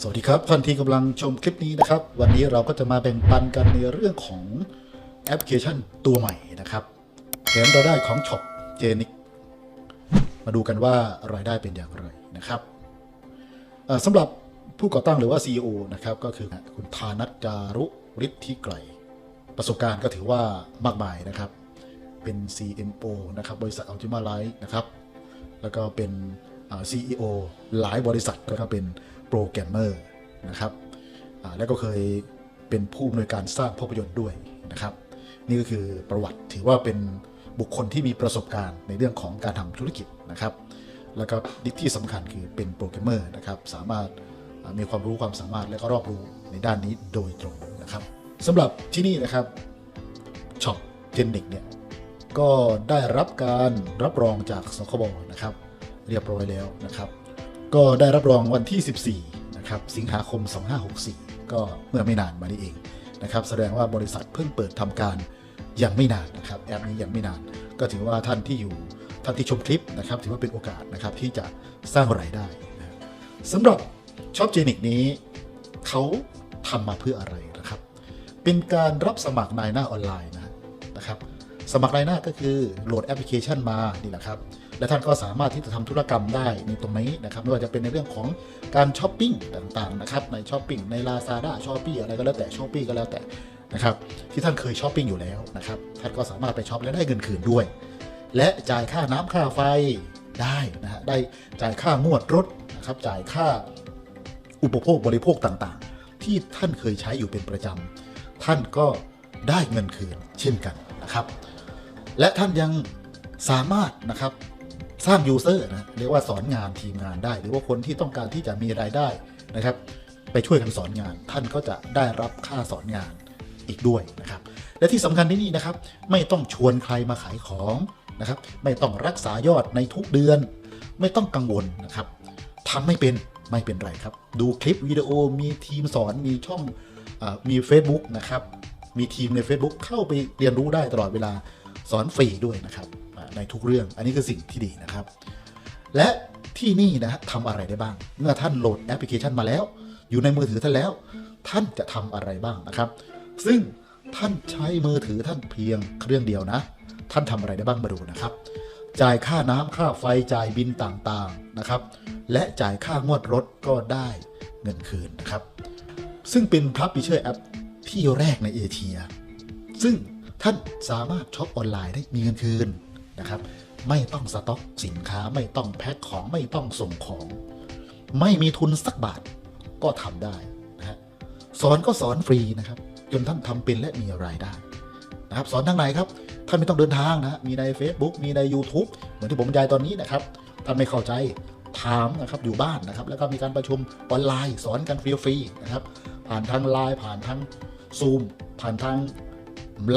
สวัสดีครับท่านที่กำลังชมคลิปนี้นะครับ วันนี้เราก็จะมาแบ่งปันกันในเรื่องของแอปพลิเคชันตัวใหม่นะครับแถมเรายได้ของช็อปเจนิกมาดูกันว่ารายได้เป็นอย่างไรนะครับสำหรับผู้ก่อตั้งหรือว่า CEO นะครับก็คือคุณธานัทจารุฤทธิไกรประสบการณ์ก็ถือว่ามากมายนะครับ เป็น CMO นะครับบริษัท Ultima Light นะครับ แล้วก็เป็น CEO หลายบริษัทก็เป็น โปรแกรมเมอร์นะครับแล้วก็เคยเป็นผู้อำนวยการสร้างภาพยนตร์ด้วยนะครับ นี่ก็คือประวัติถือว่าเป็นบุคคลที่มีประสบการณ์ในเรื่องของการทำธุรกิจนะครับ แล้วก็ดิที่สำคัญคือเป็นโปรแกรมเมอร์นะครับสามารถมีความรู้ความสามารถและก็รอบรู้ในด้านนี้โดยตรงนะครับสำหรับที่นี่นะครับช็อปเทนนิกเนี่ยก็ได้รับการรับรองจากสคบนะครับ เรียบร้อยแล้วนะครับ ก็ได้รับรองวันที่ 14 นะครับ สิงหาคม 2564 ก็เมื่อไม่นานมานี้เองนะครับ แสดงว่าบริษัทเพิ่งเปิดทำการยังไม่นานนะครับแอปนี้ยังไม่นาน ก็ถือว่าท่านที่อยู่ท่านที่ชมคลิปนะครับถือว่าเป็นโอกาสนะครับที่จะสร้างรายได้นะสำหรับช็อปเจนิกนี้เขาทำมาเพื่ออะไรนะครับ เป็นการรับสมัครนายหน้าออนไลน์นะนะครับ สมัครรายหน้าก็คือโหลดแอปพลิเคชันมานี่แหละครับ และท่านก็สามารถที่จะทำธุรกรรมได้ในตรงนี้นะครับไม่ว่าจะเป็นในเรื่องของการช้อปปิ้งต่างๆนะครับในช้อปปิ้งใน Lazada ช้อปปี้อะไรก็แล้วแต่ช้อปปี้ก็แล้วแต่นะครับที่ท่านเคยช้อปปิ้งอยู่แล้วนะครับท่านก็สามารถไปช้อปและได้เงินคืนด้วย และจ่ายค่าน้ำค่าไฟได้นะฮะได้จ่ายค่างวดรถนะครับจ่ายค่าอุปโภคบริโภคต่างๆ ที่ท่านเคยใช้อยู่เป็นประจำท่านก็ได้เงินคืนเช่นกันนะครับ และท่านยังสามารถนะครับ สร้างยูเซอร์นะเรียกว่าสอนงานทีมงานได้ หรือว่าคนที่ต้องการที่จะมีรายได้นะครับ ไปช่วยกันสอนงาน ท่านก็จะได้รับค่าสอนงานอีกด้วยนะครับ และที่สำคัญที่นี่นะครับ ไม่ต้องชวนใครมาขายของนะครับ ไม่ต้องรักษายอดในทุกเดือน ไม่ต้องกังวลนะครับทำไม่เป็นไม่เป็นไรครับ ดูคลิปวิดีโอมีทีมสอนมีช่องอมี Facebook นะครับ มีทีมใน Facebook เข้าไปเรียนรู้ได้ตลอดเวลาสอนฟรีด้วยนะครับ ในทุกเรื่อง อันนี้คือสิ่งที่ดีนะครับ และที่นี่นะฮะทำอะไรได้บ้าง เมื่อท่านโหลดแอปพลิเคชันมาแล้ว อยู่ในมือถือท่านแล้ว ท่านจะทำอะไรบ้างนะครับ ซึ่งท่านใช้มือถือท่านเพียงเครื่องเดียวนะ ท่านทำอะไรได้บ้างมาดูนะครับ จ่ายค่าน้ำค่าไฟจ่ายบินต่างๆนะครับ และจ่ายค่างวดรถก็ได้เงินคืนนะครับ ซึ่งเป็นพับพิเชอร์แอปที่แรกในเอเชีย ซึ่งท่านสามารถช็อปออนไลน์ได้มีเงินคืน นะครับ ไม่ต้องสต็อกสินค้าไม่ต้องแพ็คของไม่ต้องส่งของ ไม่มีทุนสักบาทก็ทำได้นะฮะสอนก็สอนฟรีนะครับ จนท่านทำเป็นและมีรายได้นะครับสอนทางไหนครับท่านไม่ต้องเดินทางนะมีใน Facebook มีใน YouTube เหมือนที่ผมบรรยายตอนนี้นะครับท่านไม่เข้าใจถามนะครับอยู่บ้านนะครับ แล้วก็มีการประชุมออนไลน์สอนกันฟรีๆนะครับ ผ่านทางไลน์ผ่านทางซูมผ่านทาง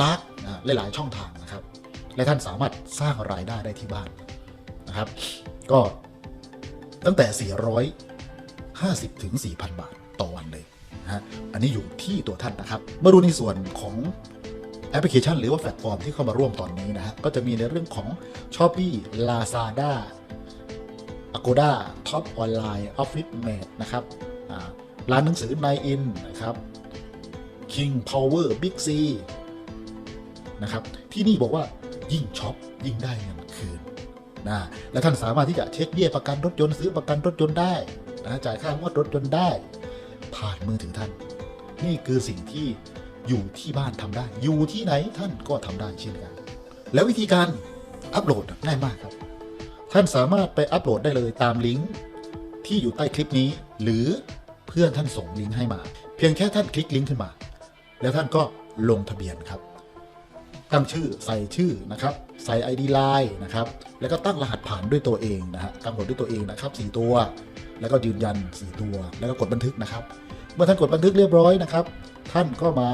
ลักนะหลายๆช่องทาง และท่านสามารถสร้างรายได้ได้ที่บ้านนะครับ ก็ตั้งแต่ 450 ถึง 4,000 บาทต่อวันเลยนะฮะอันนี้อยู่ที่ตัวท่านนะครับ มาดูในส่วนของแอปพลิเคชันหรือว่าแพลตฟอร์มที่เข้ามาร่วมตอนนี้นะฮะก็จะมีในเรื่องของ s h o p e e Lazada Agoda Top Online Office Mate นะครับร้านหนังสือ Nine In นะครับ King Power Big C นะครับ ที่นี่บอกว่า ยิ่งช็อปยิ่งได้เงินคืนนะและท่านสามารถที่จะเช็คเบี้ยประกันรถยนต์ซื้อประกันรถยนต์ได้นะจ่ายค่างวดรถยนต์ได้ ผ่านมือถือท่าน นี่คือสิ่งที่อยู่ที่บ้านทำได้ อยู่ที่ไหนท่านก็ทำได้เช่นกัน แล้ววิธีการอัปโหลดง่ายมากครับ ท่านสามารถไปอัปโหลดได้เลยตามลิงก์ที่อยู่ใต้คลิปนี้ หรือเพื่อนท่านส่งลิงก์ให้มา เพียงแค่ท่านคลิกลิงก์ขึ้นมา แล้วท่านก็ลงทะเบียนครับ ตั้งชื่อใส่ชื่อนะครับ ใส่ ID Line นะครับ แล้วก็ตั้งรหัสผ่านด้วยตัวเองนะฮะกำหนดด้วยตัวเองนะครับ 4 ตัว แล้วก็ยืนยัน 4 ตัว แล้วก็กดบันทึกนะครับ เมื่อท่านกดบันทึกเรียบร้อยนะครับ ท่านก็มา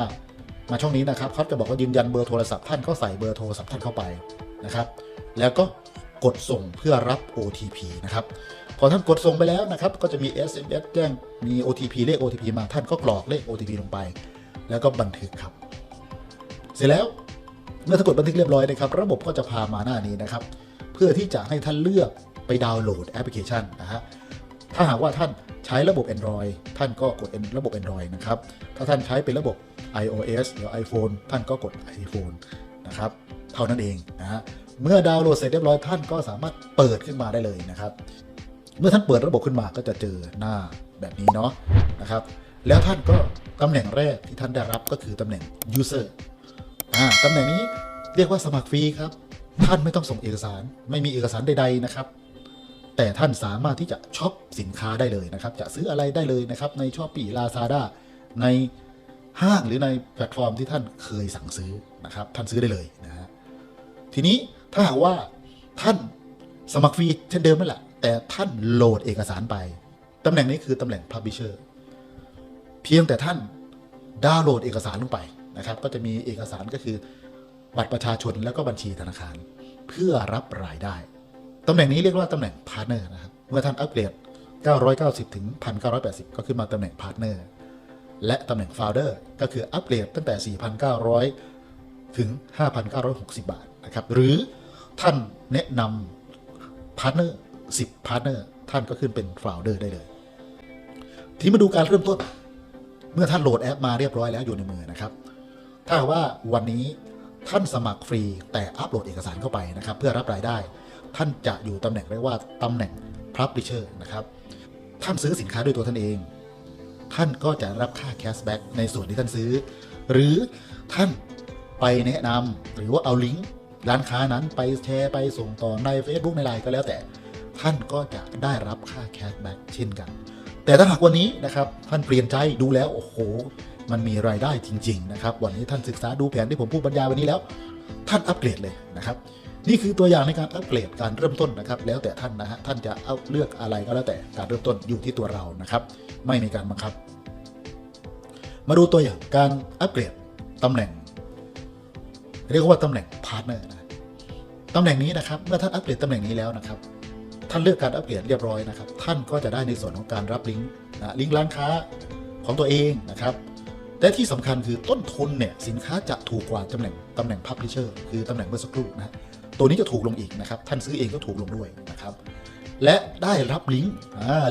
มาช่องนี้นะครับเขาจะบอกว่ายืนยันเบอร์โทรศัพท์ท่านก็ใส่เบอร์โทรศัพท์ท่านเข้าไปนะครับ แล้วก็กดส่งเพื่อรับ OTP นะครับ พอท่านกดส่งไปแล้วนะครับ ก็จะมี SMS แจ้งมี OTP เลข OTP มาท่านก็กรอกเลข OTP ลงไป แล้วก็บันทึกครับ เสร็จแล้ว เมื่อท่ากดบันทึกเรียบร้อยนะครับ ระบบก็จะพามาหน้านี้นะครับ เพื่อที่จะให้ท่านเลือกไปดาวน์โหลดแอปพลิเคชันนะฮะถ้าหากว่าท่านใช้ระบบ Android ท่านก็กดระบบ Android นะครับ ถ้าท่านใช้เป็นระบบ iOS หรือ iPhone ท่านก็กด iPhone นะครับ เท่านั้นเองนะฮะ เมื่อดาวน์โหลดเสร็จเรียบร้อยท่านก็สามารถเปิดขึ้นมาได้เลยนะครับ เมื่อท่านเปิดระบบขึ้นมาก็จะเจอหน้าแบบนี้เนาะนะครับ แล้วท่านก็ตำแหน่งแรกที่ท่านได้รับก็คือตำแหน่ง user อ่าตำแหน่งนี้เรียกว่าสมัครฟรีครับ ท่านไม่ต้องส่งเอกสาร ไม่มีเอกสารใด ๆนะครับ แต่ท่านสามารถที่จะช็อปสินค้าได้เลยนะครับ จะซื้ออะไรได้เลยนะครับ ในช้อปปี้ลาซาด้าในห้างหรือในแพลตฟอร์มที่ท่านเคยสั่งซื้อนะครับ ท่านซื้อได้เลยนะฮะทีนี้ถ้าหากว่าท่านสมัครฟรีเช่นเดิมนั่นแหละ แต่ท่านโหลดเอกสารไปตำแหน่งนี้คือตำแหน่ง Publisher เพียงแต่ท่านดาวน์โหลดเอกสารลงไป นะครับ ก็จะมีเอกสารก็คือบัตรประชาชนแล้วก็บัญชีธนาคาร เพื่อรับรายได้ตำแหน่งนี้เรียกว่าตำแหน่งพาร์เนอร์นะครับเมื่อท่านอัปเกรด 990 ถึง 1,980 ก็ขึ้นมาตำแหน่งพาร์เนอร์และตำแหน่ง Founder ก็คืออัปเกรดตั้งแต่ 4,900 ถึง 5,960 บาทนะครับหรือท่านแนะนำพาร์เนอร์10พาร์เนอร์ท่านก็ขึ้นเป็น Founder ได้เลยทีมาดูการเริ่มต้น เมื่อท่านโหลดแอปมาเรียบร้อยแล้วอยู่ในมือนะครับ ถ้าว่าวันนี้ท่านสมัครฟรีแต่อัปโหลดเอกสารเข้าไปนะครับ เพื่อรับรายได้ ท่านจะอยู่ตำแหน่งเรียกว่าตำแหน่ง Publisher นะครับ ท่านซื้อสินค้าด้วยตัวท่านเอง ท่านก็จะรับค่าแคชแบ็กในส่วนที่ท่านซื้อ หรือท่านไปแนะนำหรือว่าเอาลิงก์ร้านค้านั้นไปแชร์ไปส่งต่อใน Facebook ในไลน์ก็แล้วแต่ ท่านก็จะได้รับค่าแคชแบ็กเช่นกัน แต่ถ้าหากวันนี้นะครับท่านเปลี่ยนใจดูแล้วโอ้โห มันมีรายได้จริง ๆ นะครับ วันนี้ท่านศึกษาดูแผนที่ผมพูดบรรยายวันนี้แล้ว ท่านอัปเกรดเลยนะครับนี่คือตัวอย่างในการอัปเกรดการเริ่มต้นนะครับ แล้วแต่ท่านนะฮะท่านจะเอาเลือกอะไรก็แล้วแต่การเริ่มต้นอยู่ที่ตัวเรานะครับ ไม่มีการบังคับ มาดูตัวอย่างการอัปเกรดตำแหน่ง เรียกว่าตำแหน่งพาร์ทเนอร์นะตำแหน่งนี้นะครับเมื่อท่านอัปเกรดตำแหน่งนี้แล้วนะครับ ท่านเลือกการอัปเกรดเรียบร้อยนะครับ ท่านก็จะได้ในส่วนของการรับลิงก์นะลิงก์ร้านค้าของตัวเองนะครับ และที่สำคัญคือต้นทุนเนี่ยสินค้าจะถูกกว่าตำแหน่งตำแหน่ง Publisher คือตำแหน่งเมื่อสักครู่นะตัวนี้จะถูกลงอีกนะครับ ท่านซื้อเองก็ถูกลงด้วยนะครับ และได้รับลิงก์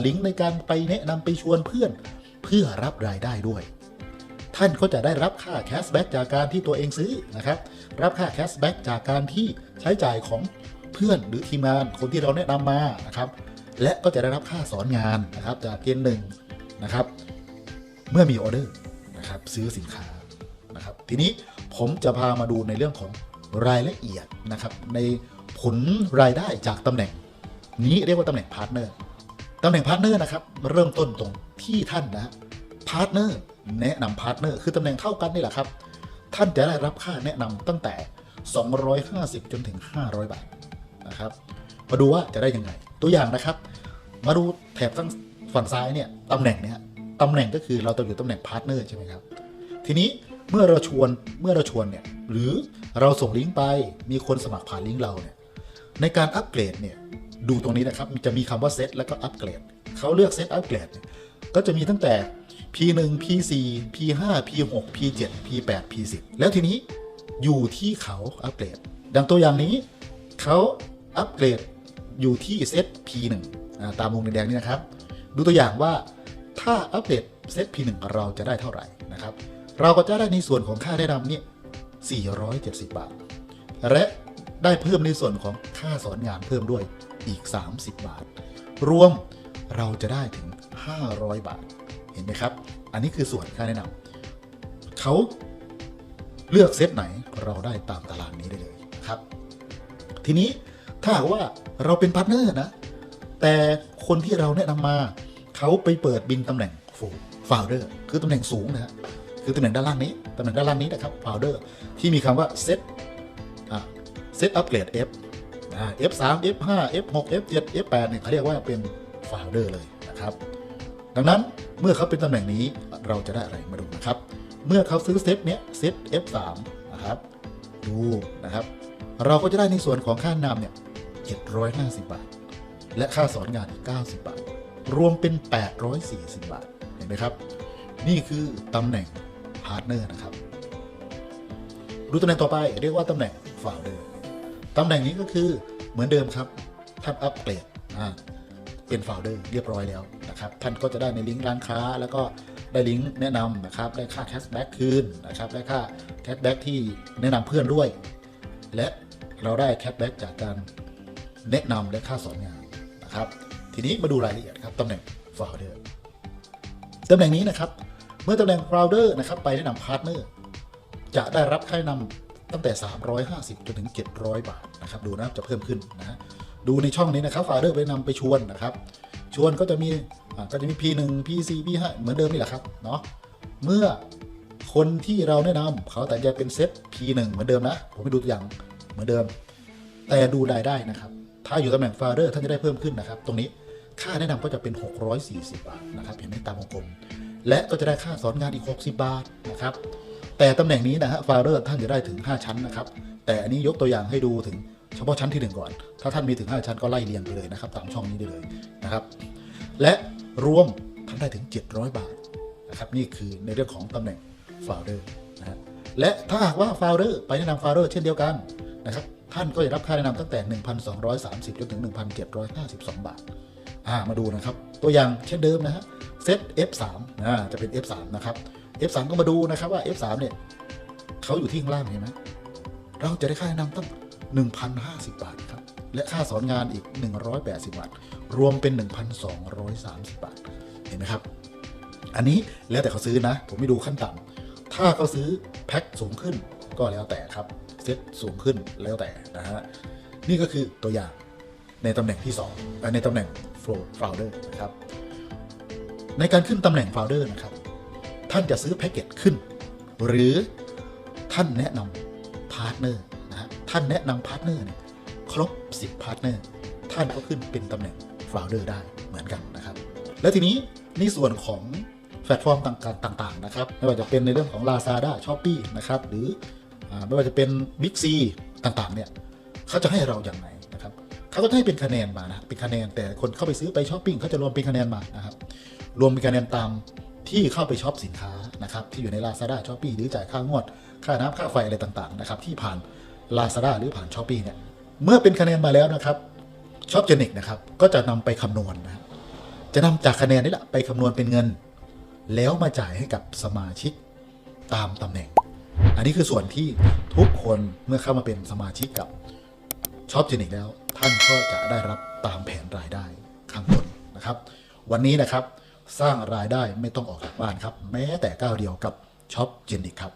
ลิงก์ในการไปแนะนำไปชวนเพื่อนเพื่อรับรายได้ด้วย ท่านก็จะได้รับค่าแคชแบ็กจากการที่ตัวเองซื้อนะครับ รับค่าแคชแบ็กจากการที่ใช้จ่ายของเพื่อนหรือทีมงานคนที่เราแนะนำมานะครับ และก็จะได้รับค่าสอนงานนะครับจากเกณฑ์หนึ่งนะครับ เมื่อมีออเดอร์ นะครับซื้อสินค้านะครับทีนี้ผมจะพามาดูในเรื่องของรายละเอียดนะครับในผลรายได้จากตำแหน่ง นี้เรียกว่าตำแหน่งพาร์ทเนอร์ตำแหน่งพาร์ทเนอร์นะครับเริ่มต้นตรงที่ท่านนะพาร์ทเนอร์แนะนำพาร์ทเนอร์คือตำแหน่งเท่ากันนี่แหละครับ ท่านจะได้รับค่าแนะนำตั้งแต่ 250 จนถึง 500 บาทนะครับมาดูว่าจะได้ยังไง ตัวอย่างนะครับ มาดูแถบทั้งฝั่งซ้ายเนี่ยตำแหน่งเนี่ย ตำแหน่งก็คือเราต้องอยู่ตำแหน่งพาร์ทเนอร์ใช่ไหมครับ ทีนี้เมื่อเราชวนเมื่อเราชวนเนี่ยหรือเราส่งลิงก์ไปมีคนสมัครผ่านลิงก์เราเนี่ยในการอัปเกรดเนี่ยดูตรงนี้นะครับจะมีคำว่าเซตแล้วก็อัปเกรดเขาเลือกเซตอัปเกรดก็จะมีตั้งแต่ P1 P4 P5 P6 P7 P8 P10 แล้วทีนี้อยู่ที่เขาอัปเกรดดังตัวอย่างนี้เขาอัปเกรดอยู่ที่เซต P1 ตามวงแดงนี่นะครับ ดูตัวอย่างว่า ถ้าอัปเดตเซต P1 เราจะได้เท่าไหร่นะครับ เราก็จะได้ในส่วนของค่าแนะนำเนี่ย470 บาท และได้เพิ่มในส่วนของค่าสอนงานเพิ่มด้วยอีก 30 บาท รวมเราจะได้ถึง 500 บาท เห็นไหมครับ อันนี้คือส่วนค่าแนะนำเขาเลือกเซตไหนเราได้ตามตารางนี้ได้เลยครับ ทีนี้ถ้าว่าเราเป็นพาร์ทเนอร์นะ แต่คนที่เราแนะนำมา เขาไปเปิดบินตำแหน่งฟูฟาวเดอร์คือตำแหน่งสูงนะฮะคือตำแหน่งด้านล่างนี้ตำแหน่งด้านล่างนี้นะครับฟาวเดอร์ที่มีคำว่าเซตเซตอัปเกรด F อ่า F3 F5 F6 F7 F8 เนี่ยเขาเรียกว่าเป็นฟาวเดอร์เลยนะครับ ดังนั้นเมื่อเขาเป็นตำแหน่งนี้เราจะได้อะไรมาดูนะครับ เมื่อเขาซื้อเซตเนี้ยเซต F3 นะครับดูนะครับ เราก็จะได้ในส่วนของค่านำเนี่ย750 บาท และค่าสอนงานอีก 90 บาท รวมเป็น 840 บาท เห็นไหมครับ นี่คือตำแหน่งพาร์ทเนอร์นะครับ ดูตำแหน่งต่อไปเรียกว่าตำแหน่งฟาเดอร์ตำแหน่งนี้ก็คือเหมือนเดิมครับ ท่านอัปเกรดเป็นฟาเดอร์เรียบร้อยแล้วนะครับนะครับ ท่านก็จะได้ในลิงก์ร้านค้า แล้วก็ได้ลิงก์แนะนำนะครับ ได้ค่าแคชแบ็กคืนนะครับ ได้ค่าแคชแบ็กที่แนะนำเพื่อนด้วย และเราได้แคชแบ็กจากการแนะนำและค่าสอนงานนะครับ ทีนี้มาดูรายละเอียดครับตำแหน่ง founder ตำแหน่งนี้นะครับ เมื่อตำแหน่ง founder นะครับไปแนะนำพาร์ทเนอร์จะได้รับค่าแนะนำตั้งแต่ 350 จนถึง 700 บาทนะครับ ดูนะจะเพิ่มขึ้นนะดูในช่องนี้นะครับฟาเดอร์ไปนำไปชวนนะครับ ชวนก็จะมีก็จะมี P1 P4 P5 เหมือนเดิมนี่แหละครับเนาะเมื่อคนที่เราแนะนำเขาแต่จะเป็นเซต P1 เหมือนเดิมนะ ผมไปดูตัวอย่างเหมือนเดิม แต่ดูรายได้นะครับ ถ้าอยู่ตำแหน่งฟาเดอร์ท่านจะได้เพิ่มขึ้นนะครับ ตรงนี้ ค่าแนะนำก็จะเป็น 640 บาทนะครับเห็นไหมตามวงกลม และก็จะได้ค่าสอนงานอีก 60 บาทนะครับ แต่ตำแหน่งนี้นะฮะฟาเดอร์ท่านจะได้ถึง 5 ชั้นนะครับ แต่อันนี้ยกตัวอย่างให้ดูถึงเฉพาะชั้นที่ 1 ก่อน ถ้าท่านมีถึง 5 ชั้นก็ไล่เรียงไปเลยนะครับ ตามช่องนี้ได้เลยนะครับ และรวมท่านได้ถึง 700 บาทนะครับ นี่คือในเรื่องของตำแหน่งฟาเดอร์นะฮะ และถ้าหากว่าฟาเดอร์ไปแนะนำฟาเดอร์เช่นเดียวกันนะครับ ท่านก็จะรับค่าแนะนำตั้งแต่ 1,230จนถึง 1,752 บาท อ่ามาดูนะครับ ตัวอย่างเช่นเดิมนะฮะเซต F3 อ่าจะเป็น F3 นะครับ F3 ก็มาดูนะครับว่า F3 เนี่ยเขาอยู่ที่ข้างล่างเห็นไหมเราจะได้ค่าแนะนำตั้ง 1,050 บาทครับ และค่าสอนงานอีก 180 บาท รวมเป็น 1,230 บาท เห็นไหมครับ อันนี้แล้วแต่เขาซื้อนะ ผมไม่ดูขั้นต่ำถ้าเขาซื้อแพ็คสูงขึ้นก็แล้วแต่ครับ เซตสูงขึ้นแล้วแต่นะฮะ นี่ก็คือตัวอย่างในตำแหน่งที่2อ่อในตำแหน่ง flow founder นะครับ ในการขึ้นตำแหน่ง founder นะครับ ท่านจะซื้อแพ็กเกจขึ้น หรือท่านแนะนำพาร์ทเนอร์นะฮะท่านแนะนำพาร์ทเนอร์เนี่ยครบ 10พาร์ทเนอร์ท่านก็ขึ้นเป็นตำแหน่ง founder ได้เหมือนกันนะครับ และทีนี้ในส่วนของแพลตฟอร์มต่างๆนะครับไม่ว่าจะเป็นในเรื่องของ Lazada Shopee นะครับหรือไม่ว่าจะเป็น Big C ต่างๆเนี่ยเขาจะให้เราอย่างไร เขาก็จะให้เป็นคะแนนมานะเป็นคะแนนแต่คนเข้าไปซื้อไปช้อปปิ้งเขาจะรวมเป็นคะแนนมานะครับรวมเป็นคะแนนตามที่เข้าไปช็อปสินค้านะครับที่อยู่ใน Lazada s h o p e e หรือจ่ายค่างวด ค่าน้ำค่าไฟอะไรต่างๆนะครับที่ผ่าน Lazada หรือผ่าน s h o p e e เนี่ยเมื่อเป็นคะแนนมาแล้วนะครับช็อปเจนิกนะครับก็จะนำไปคำนวณนะจะนำจากคะแนนนี่แหละไปคำนวณเป็นเงิน แล้วมาจ่ายให้กับสมาชิกตามตำแหน่ง อันนี้คือส่วนที่ทุกคนเมื่อเข้ามาเป็นสมาชิกกับช็อปเจนิกแล้ว ท่านก็จะได้รับตามแผนรายได้ข้างบนนะครับ วันนี้นะครับสร้างรายได้ไม่ต้องออกจากบ้านครับ แม้แต่ก้าวเดียวกับช็อปเจนิกครับ